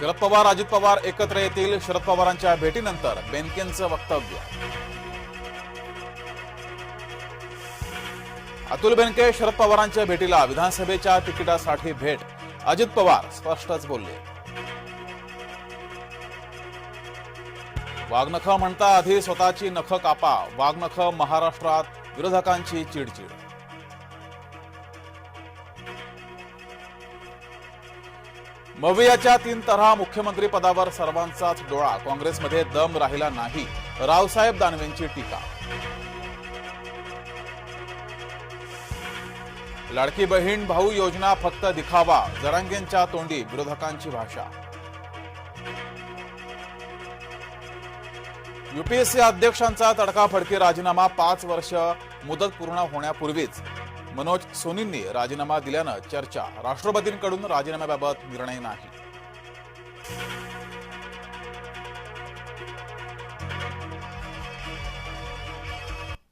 शरद पवार अजित पवार एकत्र येतील शरद पवारांच्या भेटीनंतर. बेनकेंचं वक्तव्य. अतुल बेनके शरद पवारांच्या भेटीला विधानसभेच्या तिकिटासाठी भेट. अजित पवार स्पष्टच बोलले. वाघनख म्हणता आधी स्वतःची नख कापा. वाघनख महाराष्ट्रात विरोधकांची चिडचिड. मवियाच्या तीन तऱ्हा मुख्यमंत्री पदावर सर्वांचाच डोळा. काँग्रेसमध्ये दम राहिला नाही. रावसाहेब दानवेंची टीका. लाडकी बहीण भाऊ योजना फक्त दिखावा जरांगेंच्या तोंडी विरोधकांची भाषा. युपीएससी अध्यक्षांचा तडकाफडकी राजीनामा पाच वर्ष मुदत पूर्ण होण्यापूर्वीच. मनोज सोनींनी राजीनामा दिल्यानं चर्चा. राष्ट्रपतींकडून राजीनाम्याबाबत निर्णय नाही.